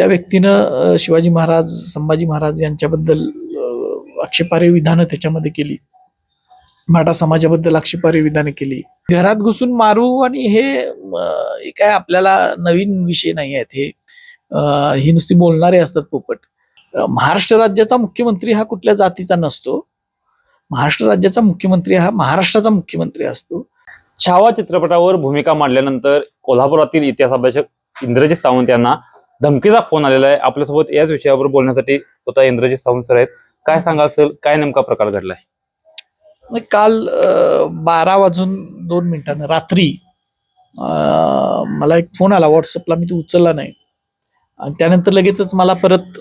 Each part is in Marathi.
त्या व्यक्तीनं शिवाजी महाराज संभाजी महाराज यांच्याबद्दल अ, आक्षेपार्ह विधानं त्याच्यामध्ये केली. मराठा समाजाबद्दल आक्षेपार्ह विधानं केली. घरात घुसून मारू आणि हे काय आपल्याला नवीन विषय नाही आहेत हे. ही नुसती बोलणारे असतात पोपट. महाराष्ट्र राज्याचा मुख्यमंत्री हा कुठल्या जातीचा नसतो. महाराष्ट्र राज्याचा मुख्यमंत्री हा महाराष्ट्राचा मुख्यमंत्री असतो. छावा चित्रपटावर भूमिका मांडल्यानंतर कोल्हापुरातील इतिहास अभ्यासक इंद्रजित सावंत यांना धमकीचा फोन आलेला आहे. आपल्यासोबत याच विषयावर बोलण्यासाठी स्वतः इंद्रजित सावंत सर आहेत. काय सांगाल सर? काय नेमका प्रकार घडलाय? म्हणजे काल बारा वाजून दोन मिनिटानं रात्री मला एक फोन आला व्हॉट्सअपला मी तो उचलला नाही. आणि त्यानंतर लगेचच मला परत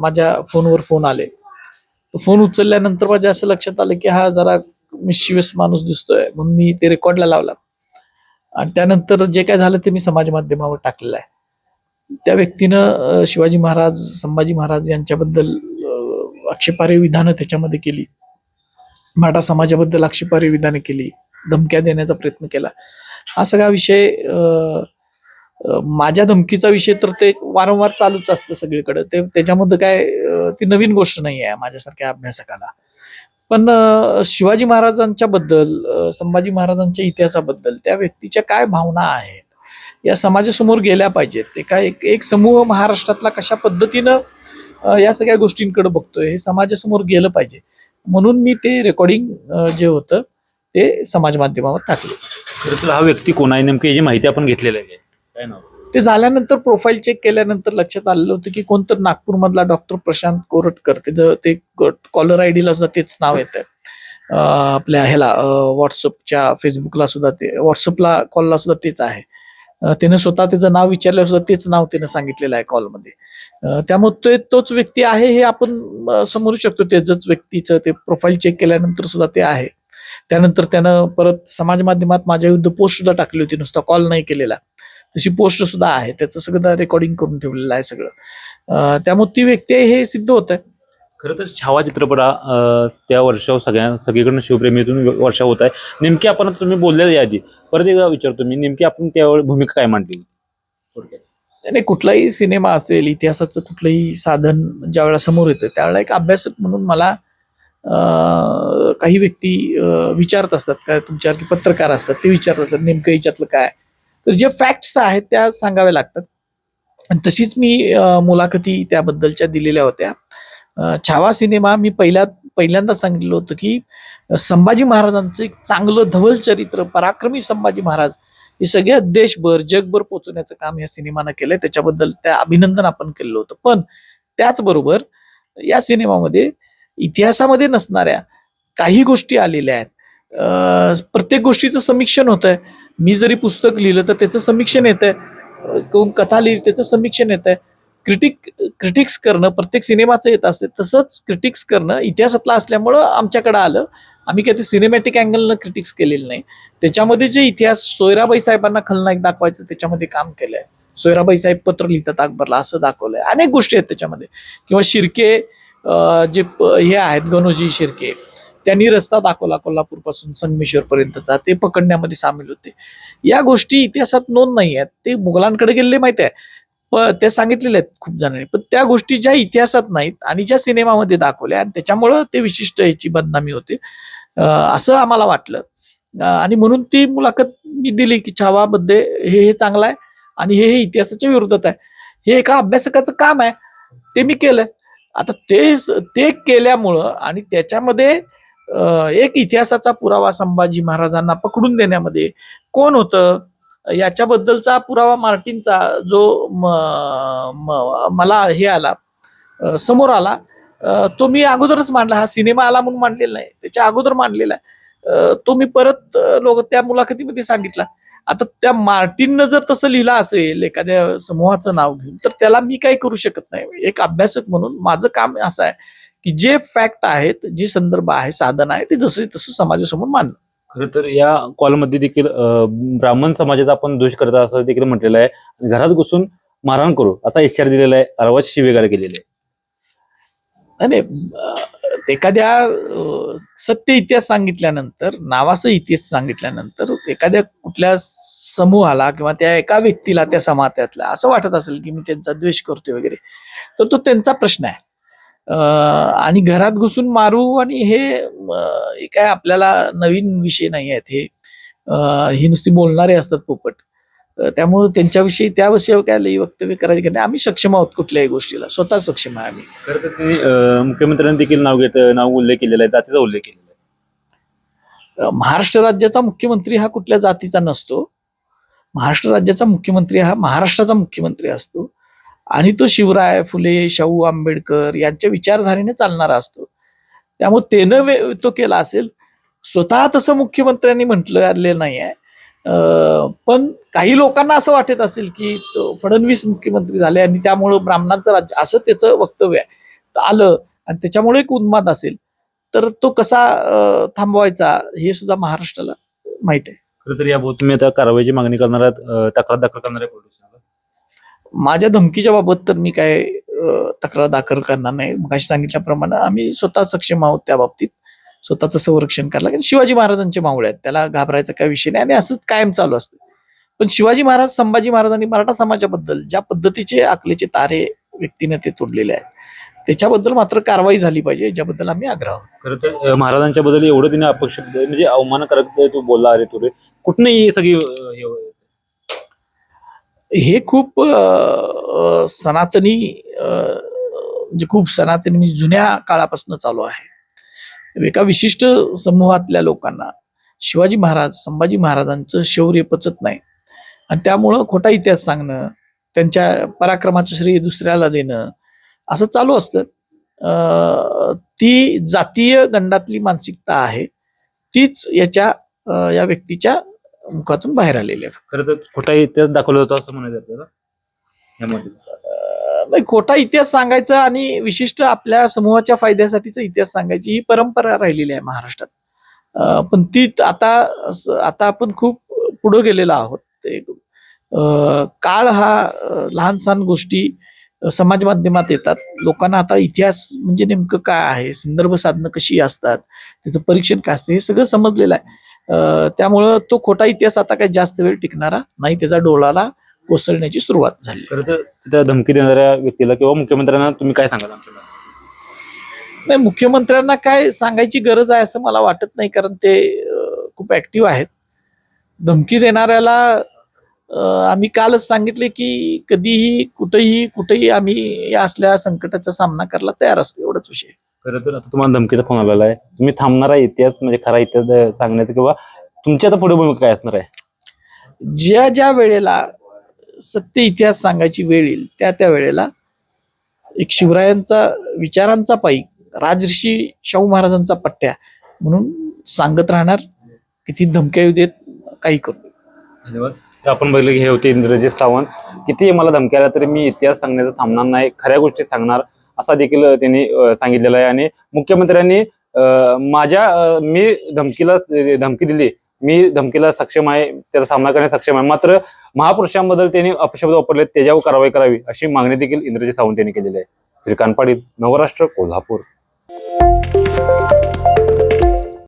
माझ्या फोनवर फोन आले. तो फोन उचलल्यानंतर माझ्या असं लक्षात आलं की हा जरा मिशिवस माणूस दिसतोय म्हणून मी ते रेकॉर्डला लावला. आणि त्यानंतर जे काय झालं ते मी समाज माध्यमावर टाकलेलं आहे. त्या व्यक्तीनं शिवाजी महाराज संभाजी महाराज यांच्याबद्दल अ, आक्षेपार्ह विधानं त्याच्यामध्ये केली. मराठा समाजाबद्दल आक्षेपार्ह विधानं केली. धमक्या देण्याचा प्रयत्न केला. हा सगळा विषय अं, माझ्या धमकीचा विषय तर ते वारंवार चालूच असतं सगळीकडे. ते त्याच्यामध्ये काय ती नवीन गोष्ट नाही आहे माझ्यासारख्या अभ्यासकाला. पण शिवाजी महाराजांच्या बद्दल संभाजी महाराजांच्या इतिहासाबद्दल त्या व्यक्तीच्या काय भावना आहेत या समाजासमोर गेल्या पाहिजेत. ते काय एक एक समूह महाराष्ट्रातला कशा पद्धतीनं या सगळ्या गोष्टींकडे बघतोय हे समाजासमोर गेलं पाहिजे. म्हणून मी ते रेकॉर्डिंग जे होतं ते समाज माध्यमावर टाकले. खरं तर हा व्यक्ती कोण आहे? नेमकी याची माहिती आपण घेतलेली आहे. काय नाव? ते झाल्यानंतर प्रोफाईल चेक केल्यानंतर लक्षात आलेलं होतं की कोणतर नागपूरमधला डॉक्टर प्रशांत कोरटकर. त्याचं ते कॉलर आय डीला सुद्धा तेच नाव येतं आपल्या ह्याला व्हॉट्सअपच्या फेसबुकला सुद्धा ते व्हॉट्सअपला कॉलला सुद्धा तेच आहे. त्यानं स्वतः त्याचं नाव विचारल्यावर सुद्धा तेच नाव त्यानं सांगितलेलं आहे कॉलमध्ये त्यामुळे तो तोच व्यक्ती आहे हे आपण समोरू शकतो. त्याच व्यक्तीचं ते प्रोफाईल चेक केल्यानंतर सुद्धा ते आहे. त्यानंतर त्यानं परत समाज माध्यमात माझ्या विरुद्ध पोस्ट सुद्धा टाकली होती. नुसता कॉल नाही केलेला. तशी पोस्ट सुद्धा आहे. त्याचं सगळं रेकॉर्डिंग करून ठेवलेलं आहे सगळं. त्यामुळे ती व्यक्ती आहे हे सिद्ध होत आहे खरं तर छावा चित्रपट हा, त्या वर्षावर सगळ्या सगळीकडनं शिवप्रेमीतून वर्षा होत आहे. नेमकी आपण आता तुम्ही बोललेलं याआधी परत एकदा विचारतो मी नेमकी आपण त्यावेळी भूमिका काय मांडली? थोडक्यात. त्याने कुठलाही सिनेमा असेल इतिहासाचं कुठलंही साधन ज्यावेळेला समोर येतं त्यावेळेला एक अभ्यासक म्हणून मला काही व्यक्ती विचारत असतात काय तुमच्यासारखे पत्रकार असतात ते विचारत असतात नेमकं याच्यातलं काय? तर जे फॅक्ट्स आहेत त्या सांगाव्या लागतात. आणि तशीच मी मुलाखती त्याबद्दलच्या दिलेल्या होत्या. छावा सिनेमा मी पहिल्या पहिल्यांदा सांगितलं होतं की संभाजी महाराजांचं एक चांगलं धवल चरित्र पराक्रमी संभाजी महाराज हे सगळ्या देशभर जगभर पोचवण्याचं काम या सिनेमानं केलंय. त्याच्याबद्दल त्या अभिनंदन आपण केलं होतं. पण त्याचबरोबर या सिनेमामध्ये इतिहासामध्ये नसणाऱ्या काही गोष्टी आलेल्या आहेत. प्रत्येक गोष्टीचं समीक्षण होत आहे मी जरी पुस्तक लिहिलं तर त्याचं समीक्षण येत आहे कोण कथा लिहिली त्याचं समीक्षण येत आहे क्रिटिक क्रिटिक्स करणं प्रत्येक सिनेमाचं येत असते तसंच क्रिटिक्स करणं इतिहासातलं असल्यामुळं आमच्याकडं आलं. आम्ही काही ते सिनेमॅटिक अँगलनं क्रिटिक्स केलेलं नाही. त्याच्यामध्ये जे इतिहास सोयराबाई साहेबांना खलनायक दाखवायचं त्याच्यामध्ये काम केलंय. सोयराबाई साहेब पत्र लिहितात अकबरला असं दाखवलंय. अनेक गोष्टी आहेत त्याच्यामध्ये. किंवा शिर्के जे प- हे आहेत गणोजी शिर्के त्यांनी रस्ता दाखवला कोल्हापूरपासून संगमेश्वरपर्यंतचा. ते पकडण्यामध्ये सामील होते. या गोष्टी इतिहासात नोंद नाही आहेत. ते मुघलांकडे गेलेले माहिती आहे. पण त्या सांगितलेल्या आहेत खूप जणांनी. पण त्या गोष्टी ज्या इतिहासात नाहीत आणि ज्या सिनेमामध्ये दाखवल्या आणि त्याच्यामुळं ते विशिष्ट याची बदनामी होते. असं आम्हाला वाटलं. आणि म्हणून ती मुलाखत मी दिली की छावामध्ये हे हे चांगलं आहे आणि हे हे इतिहासाच्या विरोधात आहे. हे एका अभ्यासकाचं काम आहे. ते मी केलं आता ते ते केल्यामुळं आणि त्याच्यामध्ये एक इतिहासाचा पुरावा संभाजी महाराजांना पकडून देण्यामध्ये कोण होतं? याच्याबद्दलचा पुरावा मार्टिनचा जो म- म- मला हे आला समोर आला तो मी अगोदरच मांडला. हा सिनेमा आला म्हणून मांडलेला नाही. त्याच्या अगोदर मांडलेला आहे. तो मी परत लोक त्या मुलाखतीमध्ये सांगितला. आता त्या मार्टिननं जर तसं लिहिलं असेल एखाद्या समूहाचं नाव घेऊन तर त्याला मी काही करू शकत नाही. एक अभ्यासक म्हणून माझं काम असं आहे की जे फॅक्ट आहेत जे संदर्भ आहे साधन आहे ते जसं तसं समाजासमोर मांडणं. खरं तर या कॉलमध्ये देखील ब्राह्मण समाजाचा आपण दोष करता असं देखील म्हटलेलं आहे. आणि घरात घुसून मारहाण करू असा इशारा दिलेला आहे. अर्वाची शिवेगाळ केलेली आहे. नाही नाही, एखाद्या सत्य इतिहास सांगितल्यानंतर नावाचा इतिहास सांगितल्यानंतर एखाद्या कुठल्या समूहाला किंवा त्या एका व्यक्तीला त्या समाजातल्या असं वाटत असेल की मी त्यांचा द्वेष करतोय वगैरे तर तो त्यांचा प्रश्न आहे. आणि घरात घुसून मारू आणि हे काय आपल्याला नवीन विषय नाही आहेत हे. ही नुसती बोलणारे असतात पोपट. त्यामुळे त्यांच्याविषयी त्या विषयावर काय लई वक्तव्य करायचे की नाही आम्ही सक्षम आहोत कुठल्याही गोष्टीला. स्वतः सक्षम आहे आम्ही. खरं तर अं, मुख्यमंत्र्यांनी देखील नाव घेत नाव उल्लेख केलेला आहे जातीचा उल्लेख केलेला आहे. महाराष्ट्र राज्याचा मुख्यमंत्री हा कुठल्या जातीचा नसतो. महाराष्ट्र राज्याचा मुख्यमंत्री हा महाराष्ट्राचा मुख्यमंत्री असतो. आणि तो शिवराय फुले शाहू आंबेडकर यांच्या विचारधारेने चालणारा असतो. त्यामुळे त्यानं वे- तो केला असेल. स्वतः तसं मुख्यमंत्र्यांनी म्हटलं नाही आहे. पण काही लोकांना असं वाटत असेल की फडणवीस मुख्यमंत्री झाले आणि त्यामुळं ब्राह्मणांचं राज्य असं त्याचं वक्तव्य आहे. तर आलं आणि त्याच्यामुळे एक उन्माद असेल. तर तो कसा थांबवायचा हे सुद्धा महाराष्ट्राला माहीत आहे. खरं तर याबाबत तुम्ही आता कारवाईची मागणी करणार आहात तक्रार दाखल करणार आहे माझ्या धमकीच्या बाबत तर मी काय तक्रार दाखल करणार नाही. मग सांगितल्याप्रमाणे आम्ही स्वतः सक्षम आहोत त्या बाबतीत. स्वतःचं संरक्षण करायला कारण शिवाजी महाराजांचे मावळे आहेत. त्याला घाबरायचा काही विषय नाही आणि असंच कायम चालू असतं. पण शिवाजी महाराज संभाजी महाराजांनी मराठा समाजाबद्दल ज्या पद्धतीचे आकलेचे तारे व्यक्तीने ते तोडलेले आहेत त्याच्याबद्दल मात्र कारवाई झाली पाहिजे याच्याबद्दल आम्ही आग्रह आहोत. खरं तर महाराजांच्या बद्दल एवढं तिने अपशब्द म्हणजे अवमानकारक तू बोलला अरे तुरे कुठनं ही सगळी हे खूप सनातनी म्हणजे खूप सनातनी म्हणजे जुन्या काळापासून चालू आहे. एका विशिष्ट समूहातल्या लोकांना शिवाजी महाराज संभाजी महाराजांचं शौर्य पचत नाही. आणि त्यामुळं खोटा इतिहास सांगणं त्यांच्या पराक्रमाचं श्रेय दुसऱ्याला देणं असं चालू असतं. ती जातीय गंडातली मानसिकता आहे तीच याच्या या व्यक्तीच्या मुखातून बाहेर आलेली आहे. खरं तर खोटा इतिहास दाखवला होता असं म्हणायचं आपल्याला? यामध्ये नाही खोटा इतिहास सांगायचा आणि विशिष्ट आपल्या समूहाच्या फायद्यासाठीचा इतिहास सांगायची ही परंपरा राहिलेली आहे महाराष्ट्रात. अं, पण ती आता आता आपण खूप पुढे गेलेलो आहोत. अं, काळ हा अं, लहान सहान गोष्टी अं, समाज माध्यमात येतात. लोकांना आता इतिहास म्हणजे नेमकं काय आहे? संदर्भ साधनं कशी असतात? त्याचं परीक्षण काय असतं? हे सगळं समजलेलं आहे. त्यामुळं तो खोटा इतिहास आता काही जास्त वेळ टिकणारा नाही त्याचा डोळाला कोसळण्याची सुरुवात झाली. खरं तर त्या धमकी देणाऱ्या व्यक्तीला किंवा मुख्यमंत्र्यांना तुम्ही काय सांगाल नाही मुख्यमंत्र्यांना काय सांगायची गरज आहे असं मला वाटत नाही कारण ते खूप ऍक्टिव्ह आहेत. धमकी देणाऱ्याला आम्ही कालच सांगितले की कधीही कुठेही कुठेही आम्ही या असल्या संकटाचा सामना करायला तयार असतो एवढंच विषय. खरं तर आता तुम्हाला धमकीचा फोन आलेला आहे. तुम्ही थांबणारा इतिहास म्हणजे खरा इतिहास सांगण्याचा किंवा तुमची आता पुढे भूमिका काय असणार आहे? ज्या ज्या वेळेला सत्य इतिहास सांगायची वेळ येईल त्या त्या वेळेला एक शिवरायांचा विचारांचा पाईक राजऋषी शाहू महाराजांचा पट्ट्या म्हणून सांगत राहणार किती धमक्या येऊ देत काही करू धन्यवाद. आपण बघितलं की हे होते इंद्रजित सावंत. किती मला धमकी आल्या तरी मी इतिहास सांगण्याचं थांबणार नाही. खऱ्या गोष्टी सांगणार. असा देखील त्यांनी सांगितलेला आहे. आणि मुख्यमंत्र्यांनी अं, माझ्या मी धमकीला धमकी दिली. मी धमकीला सक्षम आहे त्याचा सामना करण्यास सक्षम आहे. मात्र महापुरुषांबद्दल त्यांनी अपशब्द वापरले त्याच्यावर कारवाई करावी अशी मागणी देखील इंद्रजी सावंत यांनी केलेली आहे. श्रीकांत पाटील नवराष्ट्र कोल्हापूर.